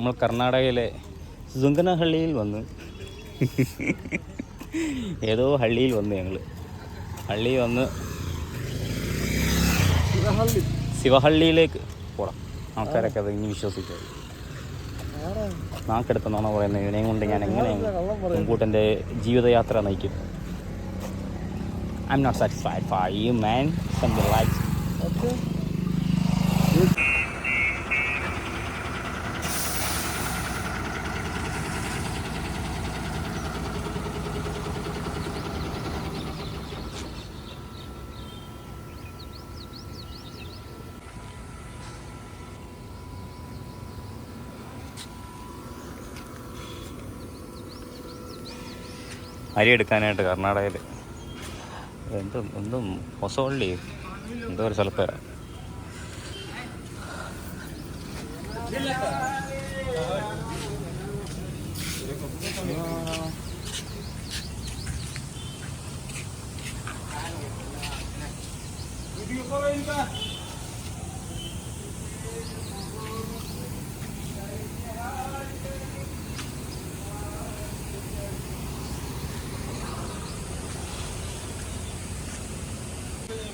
നമ്മൾ കർണാടകയിലെ സുങ്കനഹള്ളിയിൽ വന്ന് ഏതോ ഹള്ളിയിൽ വന്ന് ഞങ്ങൾ. ഹള്ളി വന്ന് ശിവഹള്ളിയിലേക്ക് പോടാം ആൾക്കാരൊക്കെ അത് ഇനി വിശ്വസിക്കും. നാക്കെടുത്തെന്നാണോ പറയുന്നത്. ഇവനെയും കൊണ്ട് ഞാൻ എങ്ങനെ മുമ്പോട്ട് എന്റെ ജീവിതയാത്ര നയിക്കും. I'm not satisfied fie you man something like അരി എടുക്കാനായിട്ട് കർണാടകയിൽ. എന്തും എന്തും ഹൊസവള്ളി എന്തോ ഒരു സ്ഥലത്ത്.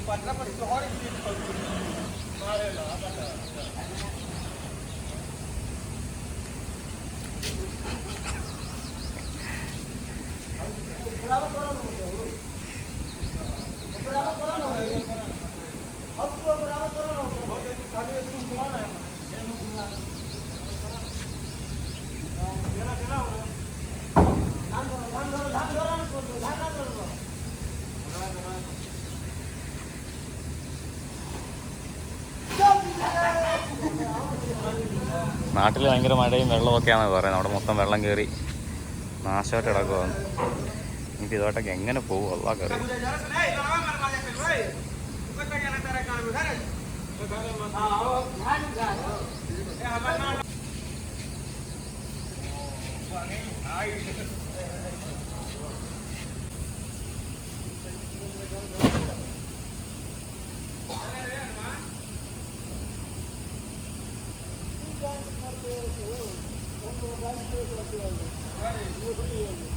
പല പ്രശ്നം നാട്ടിൽ ഭയങ്കര മഴയും വെള്ളമൊക്കെയാണെന്ന് പറയുന്നത്. അവിടെ മൊത്തം വെള്ളം കയറി നാശമായിട്ട് കിടക്കുവാണ് എനിക്ക് ഇതോട്ടൊക്കെ എങ്ങനെ പോകും അള്ളാ കയറി അയ്യോ.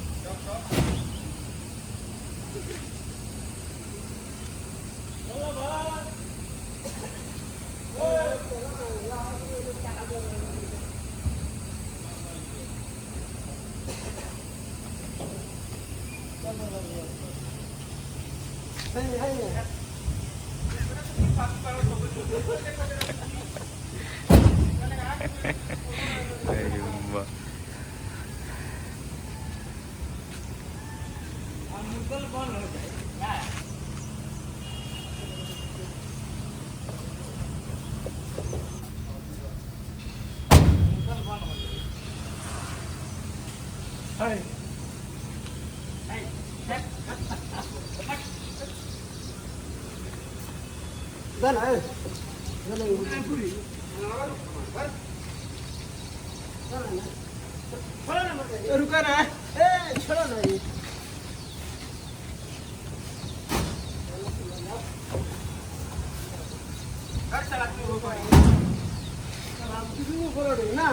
रुका ना ए छोड़ो ना ये ना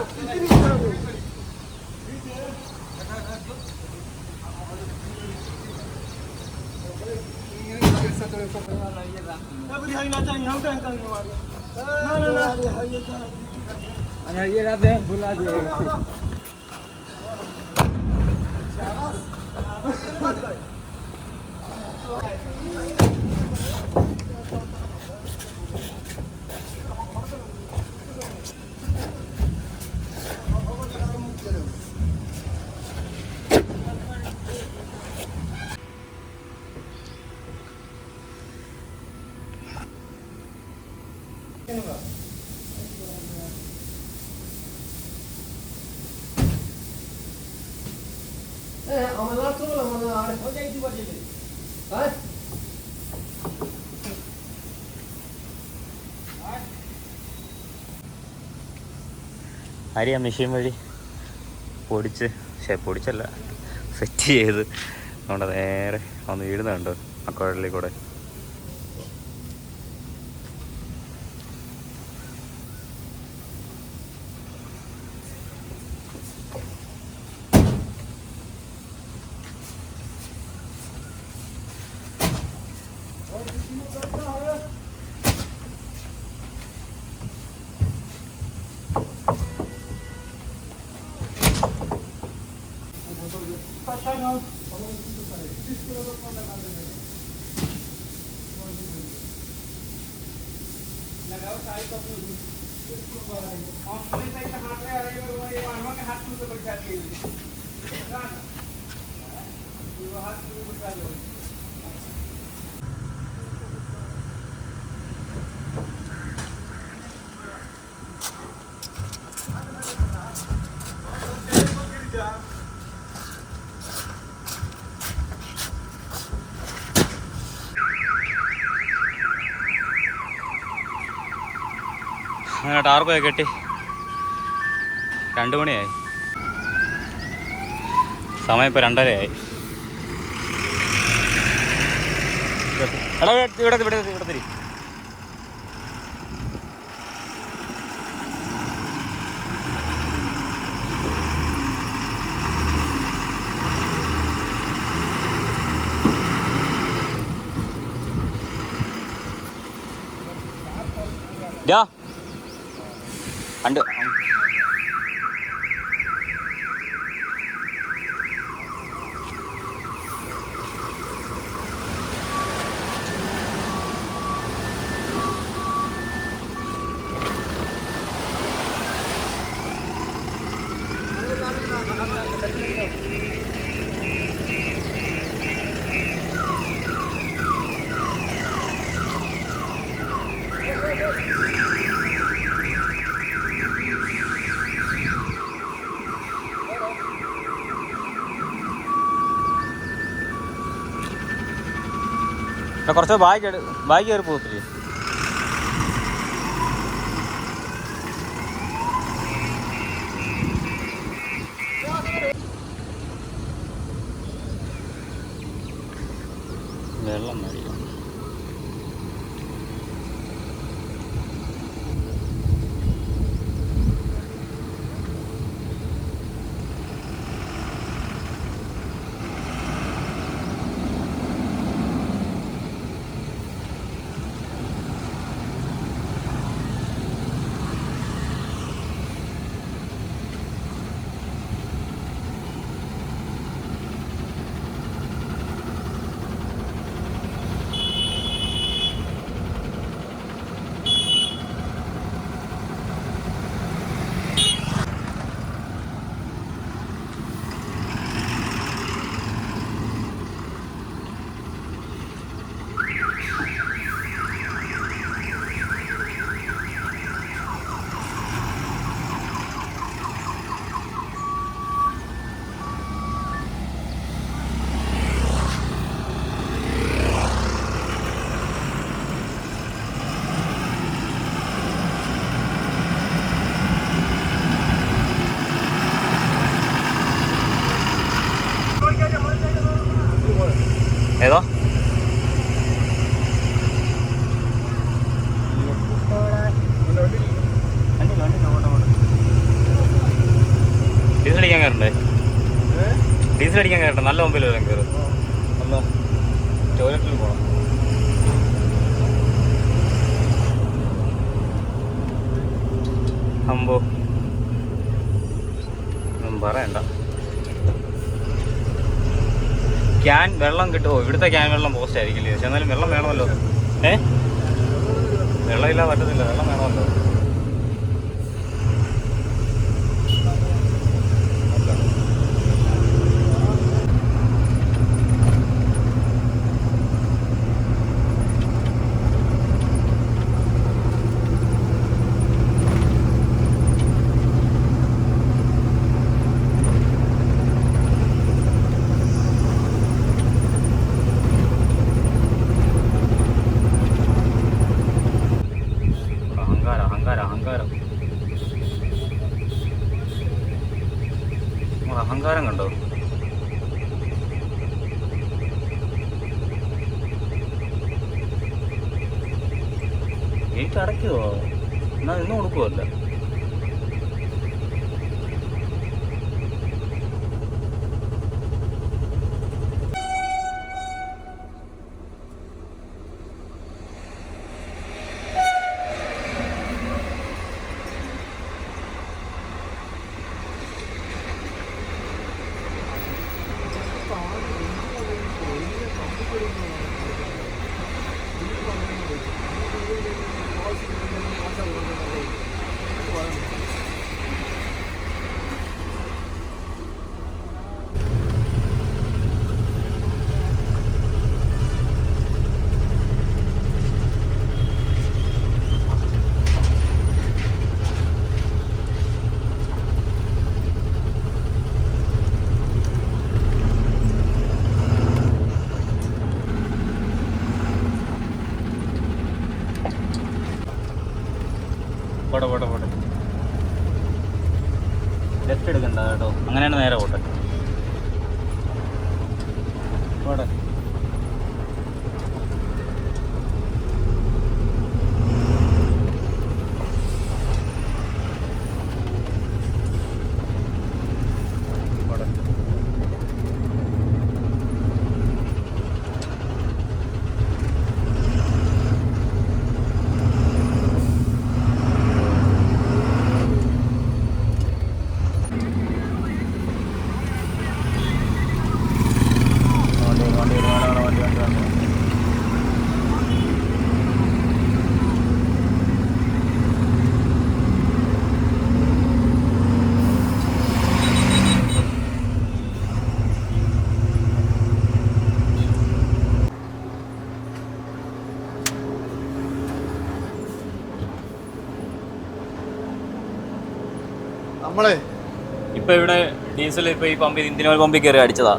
ये रात है भुला दिया അരിയാ മെഷീൻ വഴി പൊടിച്ച് പക്ഷേ പൊടിച്ചല്ല സെറ്റ് ചെയ്ത്. നമ്മുടെ നേരെ ഒന്ന് വീടുന്നുണ്ടോ അക്കുഴലിൽ കൂടെ. लगाओ सारी कपड़े। और पुलिस आई तो हाथ में आ रही है ये मानवा के हाथ में तो बैठा हाँ। दिए हाथ में तो बैठा दिए അങ്ങനെ ടാർപ്പൊക്കെ കെട്ടി. രണ്ട് മണിയായി. സമയം ഇപ്പോൾ രണ്ടരയായി. ഇവിടെ ഇവിടെ ഇവിടെ തിരി. കണ്ട്. കുറച്ച് ബാഗ് ബാഗ് കയറി പോകത്തില്ലേ വെള്ളം മേടിക്കണം ഏതോ ഡീസൽ അടിക്കാൻ കയറണ്ടേ? ഡീസൽ അടിക്കാൻ കേട്ടോ നല്ല മുമ്പിൽ വരാൻ കയറും. ടോയ്ലറ്റിൽ പോകണം അമ്പോ. പറയണ്ട. ക്യാൻ വെള്ളം കിട്ടുമോ ഇവിടുത്തെ ക്യാൻ വെള്ളം പോസ്റ്റ് ആയിരിക്കില്ലേ? പക്ഷെ എന്നാലും വെള്ളം വേണമല്ലോ. ഏ? വെള്ളമില്ല പറ്റത്തില്ല. വെള്ളം വേണമല്ലോ. അഹങ്കാരം കണ്ടോ? ഗേറ്റ് അടയ്ക്കുവോ? എന്നാ ഇന്ന് പോട്ടെ പോട്ടെ പോട്ടെ ലെഫ്റ്റ് എടുക്കണ്ട കേട്ടോ. അങ്ങനെയാണ് നേരെ പോട്ടെ. പോട്ടെ നമ്മളെ? ഇപ്പൊ ഇവിടെ ഡീസൽ ഇപ്പൊ ഈ പമ്പിൽ ഇന്ത്യൻ ഓയിൽ പമ്പിൽ കയറി അടിച്ചതാ.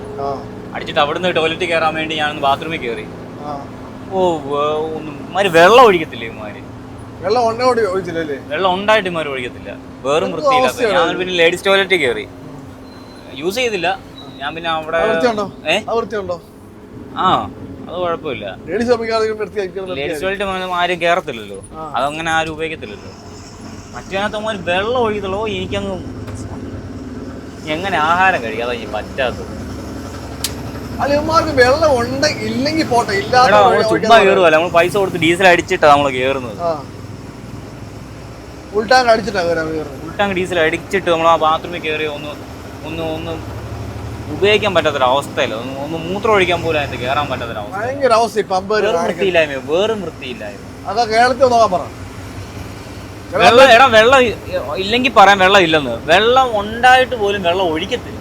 അടിച്ചിട്ട് അവിടുന്ന് ടോയ്ലറ്റിൽ കയറാൻ വേണ്ടി ഞാൻ ബാത്റൂമിൽ കയറി ഓ ഒന്നും ഇമാര് വെള്ളം ഒഴിക്കത്തില്ല ഇമാര് വെള്ളം ഒഴിച്ചില്ലല്ലേ വെള്ളം ഉണ്ടായിട്ട് ഇമാര് ഒഴിക്കത്തില്ല. വേറും വൃത്തിയില്ല വൃത്തിയില്ലാത്ത. ഞാൻ പിന്നെ ലേഡീസ് ടോയ്ലറ്റിൽ കയറി യൂസ് ചെയ്തില്ല. ഞാൻ പിന്നെ അവിടെ ആ അത് കുഴപ്പമില്ല. ലേഡീസ് ടോയ്ലറ്റ് ആരും കയറത്തില്ലല്ലോ അതങ്ങനെ ആരും ഉപയോഗിക്കത്തില്ലല്ലോ. മറ്റേനകത്തമാർ വെള്ളം ഒഴിക്കത്തുള്ളൂ എനിക്കങ്ങ് എങ്ങനെ ആഹാരം കഴിക്കാതെ ഈ പറ്റാത്തത് അല്ല വെള്ളം ഉണ്ട് ഇല്ലെങ്കിൽ പോട്ടെ ഇല്ലാതെ എടാ, നമ്മൾ ഒഴി- ചുമ്മാ കയറുമല്ല നമ്മൾ പൈസ കൊടുത്ത് ഡീസൽ നമ്മൾ കയറുന്നത് അടിച്ചിട്ടാ നമ്മൾ കേറുന്നത് ഉൾട്ടാങ്ക് ഡീസൽ അടിച്ചിട്ട് നമ്മൾ ആ ബാത്റൂമിൽ കയറി ഒന്ന് ഒന്ന് ഒന്ന് ഉപയോഗിക്കാൻ പറ്റാത്തൊരവസ്ഥയില്ല ഒന്ന് ഒന്ന് മൂത്രം ഒഴിക്കാൻ പോലും അതിന് കയറാൻ പറ്റാത്തൊരവസ്ഥ ഭയങ്കര അവസ്ഥ പമ്പ് വേറും വൃത്തിയില്ലായ്മ വേറും വൃത്തിയില്ലായ്മ അതാ കേരളത്തിൽ നോക്കാൻ പറ. വെള്ളം എടാ വെള്ളം ഇല്ലെങ്കിൽ പറയാൻ വെള്ളം ഇല്ലെന്ന് വെള്ളം ഉണ്ടായിട്ട് പോലും വെള്ളം ഒഴിക്കത്തില്ല.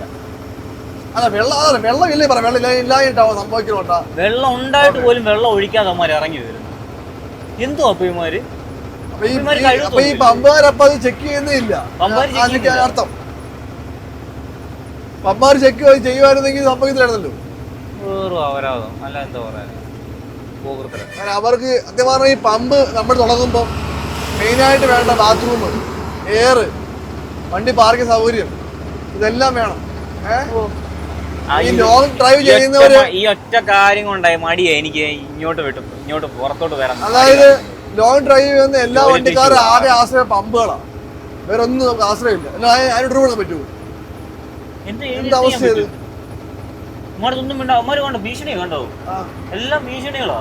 വെള്ളം അതല്ല വെള്ളം ഇല്ലേ പറ വെള്ളം ഇല്ല ഇല്ലായിട്ടാവോ സംഭവിക്കണോട്ടാ വെള്ളം ഉണ്ടായിട്ട് പോലും വെള്ളം ഒഴിക്കാതെ അമ്മമാർ ഇറങ്ങി വരുന്നു എന്തോ അപ്പൊ ഇമാര് അപ്പൊ ഈ ഇവന്മാര് ഈ- കഴിവ് അപ്പൊ ഈ തോന്നില്ല. പമ്പുകാരപ്പ അത് ചെക്ക് ചെയ്യുന്നില്ല. അർത്ഥം. പമ്പാർ ചെക്ക് ചെയ്യുമായിരുന്നെങ്കിൽ അല്ല എന്താ പറയാ? അവർക്ക് സത്യം പറഞ്ഞാൽ ഈ പമ്പ് നമ്മൾ തുടങ്ങുമ്പോൾ മെയിനായിട്ട് വേണ്ട ബാത്റൂം എയർ വണ്ടി പാർക്കിംഗ് സൗകര്യം ഇതെല്ലാം വേണം. ഈ ലോങ് ഡ്രൈവ് ചെയ്യുന്നവര് ഈ ഒറ്റ കാര്യം കൊണ്ടായി മടിയാ എനിക്ക് ഇങ്ങോട്ട് വിട്ടു. ഇങ്ങോട്ട് പുറത്തോട്ട് വരാം അതായത് ലോങ് ഡ്രൈവ് ചെയ്യുന്ന എല്ലാ വണ്ടിക്കാരും. ആകെ ആശ്രയം പമ്പുകളാണ് വേറെ ഒന്നും നമുക്ക് ആശ്രയമില്ല. അതിനോട് അതിന് ഡ്രൈവ് പറ്റുമോ? എന്താ അവസ്ഥ ഇത്? ഭീഷണി കണ്ടോ? എല്ലാം ഭീഷണികളാ.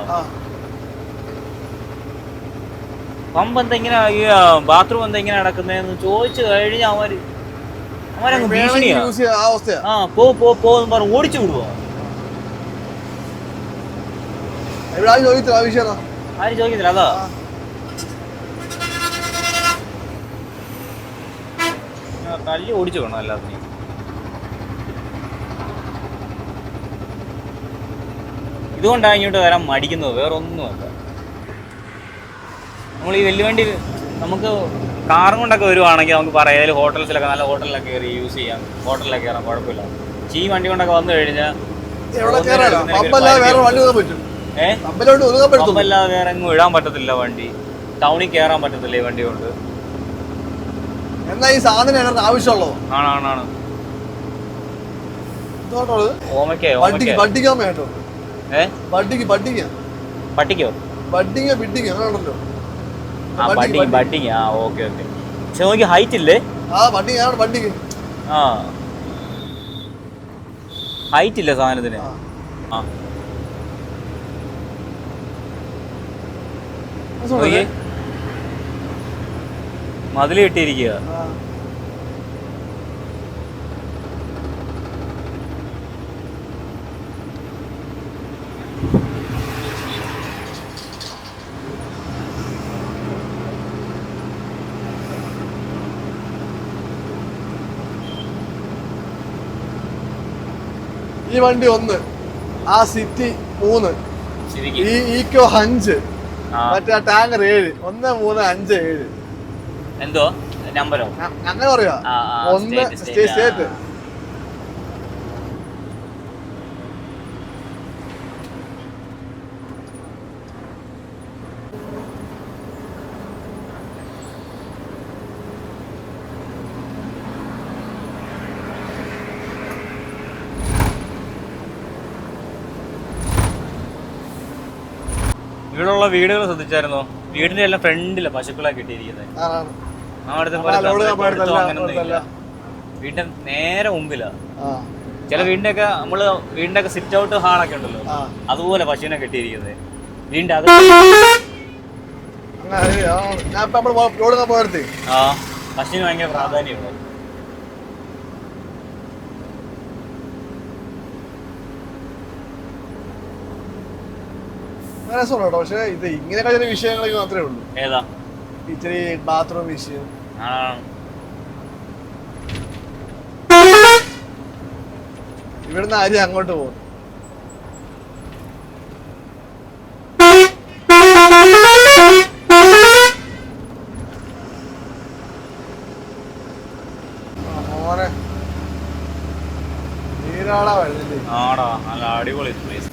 പമ്പ് എന്താ ഇങ്ങനെ ഈ ബാത്റൂം എന്താ ഇങ്ങനെ നടക്കുന്നതെന്ന് ചോദിച്ചു കഴിഞ്ഞാൽ അവർ അവരങ്ങ് ഭീഷണിയാ ആ പോ പോ പോ എന്ന് പറഞ്ഞ് ഓടിച്ചു വിടുവോ? ആരും ചോദിക്കത്തില്ല അതാ? തല്ലി ഓടിച്ചു വേണം എല്ലാത്തിനെയും. ഇതുകൊണ്ടാണ് ഇങ്ങോട്ട് വരാൻ മടിക്കുന്നത് വേറെ ഒന്നുമല്ല നമ്മൾ ഈ വലിയ വണ്ടി നമുക്ക് കാറും കൊണ്ടൊക്കെ വരുവാണെങ്കിൽ നമുക്ക് പറയാം. ഏതെങ്കിലും ഹോട്ടൽസിലൊക്കെ നല്ല ഹോട്ടലിലൊക്കെ കയറി യൂസ് ചെയ്യാം. ഹോട്ടലിലൊക്കെ കയറാം കുഴപ്പമില്ല. ചീ ഈ വണ്ടി കൊണ്ടൊക്കെ വന്നു കഴിഞ്ഞാൽ പമ്പല്ലാതെ വേറെ എങ്ങും ഇടാൻ പറ്റത്തില്ല വണ്ടി. ടൗണിൽ കയറാൻ പറ്റത്തില്ല ഈ വണ്ടി കൊണ്ട്. എന്നാ ഈ സാധനം ആവശ്യമുള്ളതോ? ആണാണാണ് പട്ടിക്കോ പട്ടിക്കോ ബഡ്ഡിങ് ബിഡ്ഡിങ് അങ്ങനെ ഉണ്ടല്ലോ ആ ബഡിങ് ബഡിങ് ആ ഓക്കെ ഓക്കെ. പക്ഷെ നോക്കി ഹൈറ്റ് ഇല്ലേ? ആ ബഡ്ഡിങ് ആണ് ബഡ്ഡിങ് ആ. ഹൈറ്റ് ഇല്ല സാധനത്തിന്? ആ. മതിൽ കെട്ടിയിരിക്കുക. ഈ വണ്ടി ഒന്ന് ആ സിറ്റി മൂന്ന് ഈ ഈക്കോ അഞ്ച് മറ്റേ ടാങ്കർ ഏഴ് ഒന്ന് മൂന്ന് അഞ്ച് ഏഴ്. എന്തോ? നമ്പറോ? അങ്ങനെ പറയാ ഒന്ന് സ്റ്റേ- സ്റ്റേറ്റ് ഇവിടെയുള്ള വീടുകൾ ശ്രദ്ധിച്ചായിരുന്നോ? വീടിന്റെ എല്ലാം ഫ്രണ്ടില്ല പശുക്കളെ കിട്ടിയിരിക്കുന്നത്. പോലെ വീടിന്റെ നേരെ മുമ്പിലാ. ചില വീടിന്റെ ഒക്കെ നമ്മൾ വീടിന്റെ ഒക്കെ സിറ്റ് ഔട്ട് ഹാളൊക്കെ ഉണ്ടല്ലോ. അതുപോലെ പശുവിനെ കെട്ടിയിരിക്കുന്നത്. വീടിന്റെ അത് പശുവിന് ഭയങ്കര പ്രാധാന്യമുണ്ട്. രസമുണ്ട് കേട്ടോ പക്ഷെ ഇത് ഇങ്ങനെയൊക്കെ ചില വിഷയങ്ങളൊക്കെ മാത്രമേ ഉള്ളൂ. ഏതാ? ഇച്ചിരി ബാത്റൂം വിഷയം ഇവിടുന്ന് ആര് അങ്ങോട്ട് പോകും? ആടാ നല്ല അടിപൊളി പ്ലേസ്